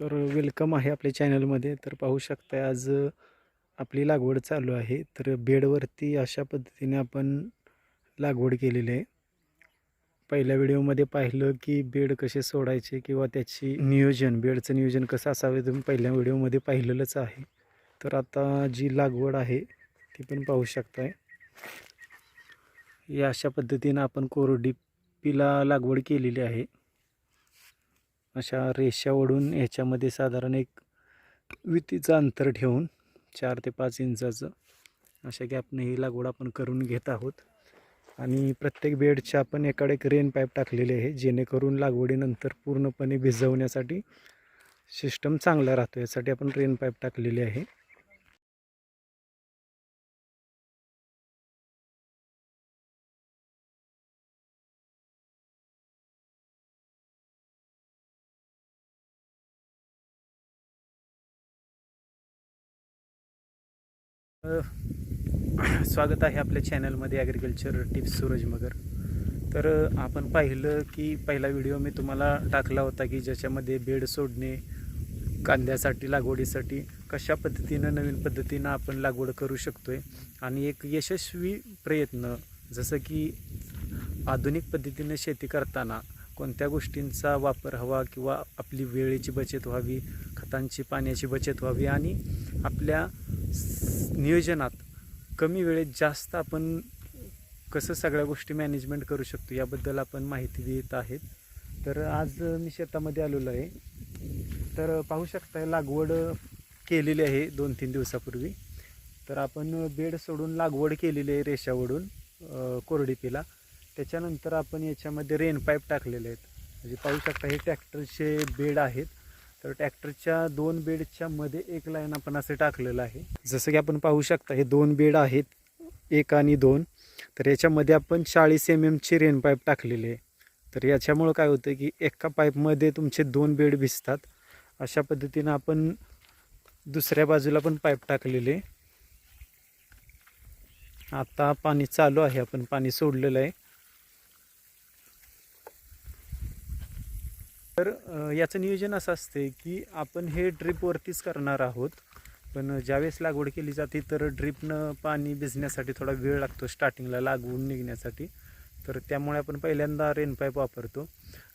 तर वेलकम आहे आपल्या चॅनलमध्ये. तर पाहू शकता आज आपली लागवड चालू आहे. तर बेडवरती अशा पद्धतीने आपण लागवड केलेली आहे. पहिल्या व्हिडिओमध्ये पाहिलं की बेड कसे सोडायचे किंवा त्याची नियोजन बेडचं नियोजन कसं असावे तुम्ही पहिल्या व्हिडिओमध्ये पाहिलेलंच आहे. तर आता जी लागवड आहे ती पण पाहू शकताय. या अशा पद्धतीनं आपण कोरडीपीला लागवड केलेली आहे. अशा रेषा ओढून ह्याच्यामध्ये साधारण एक वितीचं अंतर ठेवून चार ते पाच इंचाचं अशा गॅपने ही लागवड आपण करून घेत आहोत. आणि प्रत्येक बेडच्या आपण एकाडे एक रेन पाईप टाकलेले आहे जेणेकरून लागवडीनंतर पूर्णपणे भिजवण्यासाठी सिस्टम चांगला राहतो. यासाठी आपण रेन पाईप टाकलेले आहे. स्वागत आहे आपल्या चॅनलमध्ये ॲग्रिकल्चर टिप्स सूरज मगर. तर आपण पाहिलं की पहिला व्हिडिओ मी तुम्हाला टाकला होता की ज्याच्यामध्ये बेड सोडणे कांद्यासाठी लागवडीसाठी कशा पद्धतीनं नवीन पद्धतीनं आपण लागवड करू शकतो आहे आणि एक यशस्वी प्रयत्न जसं की आधुनिक पद्धतीनं शेती करताना कोणत्या गोष्टींचा वापर हवा किंवा आपली वेळेची बचत व्हावी खतांची पाण्याची बचत व्हावी आणि आपल्या नियोजनात कमी वेळेत जास्त आपण कसं सगळ्या गोष्टी मॅनेजमेंट करू शकतो याबद्दल आपण माहिती देत आहेत. तर आज मी शेतामध्ये आलेलो आहे. तर पाहू शकता लागवड केलेली आहे दोन तीन दिवसापूर्वी. तर आपण बेड सोडून लागवड केलेली आहे रेषावडून कोरडीपीला. त्याच्यानंतर आपण याच्यामध्ये रेन पाईप टाकलेले आहेत. म्हणजे पाहू शकता हे ट्रॅक्टरचे बेड आहेत. तर ट्रॅक्टरच्या दोन बेडच्या मध्ये एक लाईन आपण असं टाकलेलं आहे. जसं की आपण पाहू शकता हे दोन बेड आहेत एक आणि दोन. तर याच्यामध्ये आपण चाळीस एम एमची रेन पाईप टाकलेली आहे. तर याच्यामुळं काय होतं की एका पाईपमध्ये तुमचे दोन बेड भिजतात. अशा पद्धतीनं आपण दुसऱ्या बाजूला पण पाईप टाकलेले आता पाणी चालू आहे आपण पाणी सोडलेलं आहे. तर याचं नियोजन असं असते की आपण हे ड्रीपवरतीच करणार आहोत. पण ज्यावेळेस लागवड केली जाते तर ड्रीपनं पाणी भिजण्यासाठी थोडा वेळ लागतो स्टार्टिंगला लागवून निघण्यासाठी. तर त्यामुळे आपण पहिल्यांदा रेन पाईप वापरतो.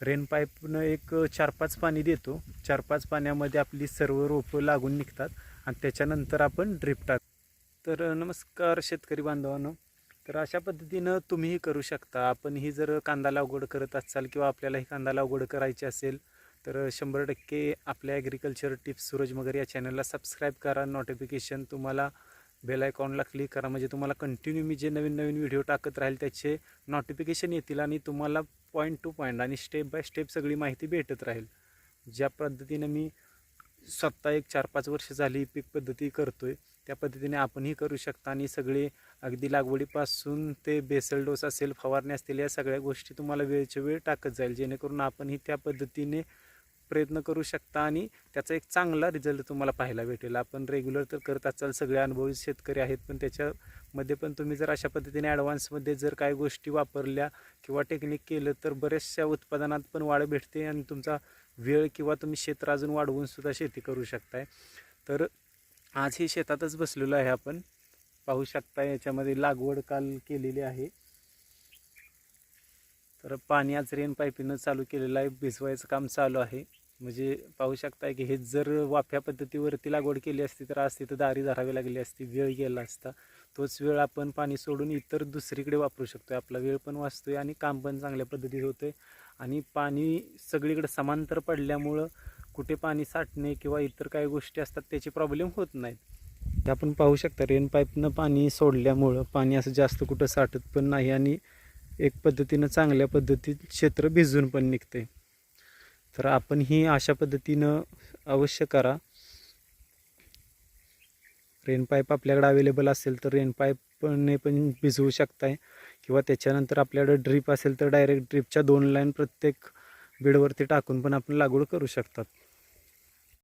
रेन पाईपनं एक चार पाच पाणी देतो. चार पाच पाण्यामध्ये आपली सर्व रोपं लागून निघतात आणि त्याच्यानंतर आपण ड्रीप टाक तर नमस्कार शेतकरी बांधवांनो. तर अशा पद्धतीनं तुम्हीही करू शकता. आपण ही जर कांदा लागवड करत असाल किंवा आपल्याला ही कांदा लागवड करायची असेल तर शंभर टक्के आपल्या ॲग्रिकल्चर टिप्स सूरज मगर या चॅनलला सबस्क्राईब करा. नोटिफिकेशन तुम्हाला बेल आयकॉनला क्लिक करा. म्हणजे तुम्हाला कंटिन्यू मी जे नवीन नवीन व्हिडिओ टाकत राहील त्याचे नोटिफिकेशन येतील आणि तुम्हाला पॉईंट टू पॉईंट आणि स्टेप बाय स्टेप सगळी माहिती भेटत राहील. ज्या पद्धतीनं मी स्वतः एक चार पाच वर्ष झाली पीक पद्धती करतो आहे त्या पद्धतीने आपणही करू शकता आणि सगळे अगदी लागवडीपासून ते बेसल डोस असेल फवारणी असतील या सगळ्या गोष्टी तुम्हाला वेळच्या वेळ टाकत जाईल जेणेकरून आपणही त्या पद्धतीने प्रयत्न करू शकता आणि त्याचा एक चांगला रिझल्ट तुम्हाला पाहायला भेटेल. आपण रेग्युलर तर करत असाल सगळे अनुभवी शेतकरी आहेत पण त्याच्यामध्ये पण तुम्ही जर अशा पद्धतीने ॲडव्हान्समध्ये जर काही गोष्टी वापरल्या किंवा टेक्निक केलं तर बऱ्याचशा उत्पादनात पण वाढ भेटते आणि तुमचा वेळ किंवा तुम्ही क्षेत्र अजून वाढवून सुद्धा शेती करू शकताय. तर आज हे शेतातच बसलेलो आहे आपण. पाहू शकता याच्यामध्ये लागवड काल केलेली आहे. तर पाणी आज रेन पाईपीनं चालू केलेलं आहे. भिजवायचं काम चालू आहे. म्हणजे पाहू शकताय की हे जर वाफ्या पद्धतीवरती लागवड केली असती तर आज तिथं दारी धरावी लागली असती. वेळ गेला असता. तोच वेळ आपण पाणी सोडून इतर दुसरीकडे वापरू शकतो आपला वेळ पण वाचतोय आणि काम पण चांगल्या पद्धतीत आहे आणि पाणी सगळीकडे समांतर पडल्यामुळं कुठे पाणी साठणे किंवा इतर काही गोष्टी असतात त्याचे प्रॉब्लेम होत नाहीत. आपण पाहू शकता रेन पाईपनं पाणी सोडल्यामुळं पाणी असं जास्त कुठं साठत पण नाही आणि एक पद्धतीनं चांगल्या पद्धतीत क्षेत्र भिजून पण निघते तर आपण ही अशा पद्धतीनं अवश्य करा. रेन पाईप आपल्याकडे अवेलेबल असेल तर रेन पाईपने पण भिजवू शकताय. किंवा त्याच्यानंतर आपल्याकडे ड्रीप असेल तर डायरेक्ट ड्रीपच्या दोन लाईन प्रत्येक बेडवरती टाकून पण आपण लागवड करू शकतात.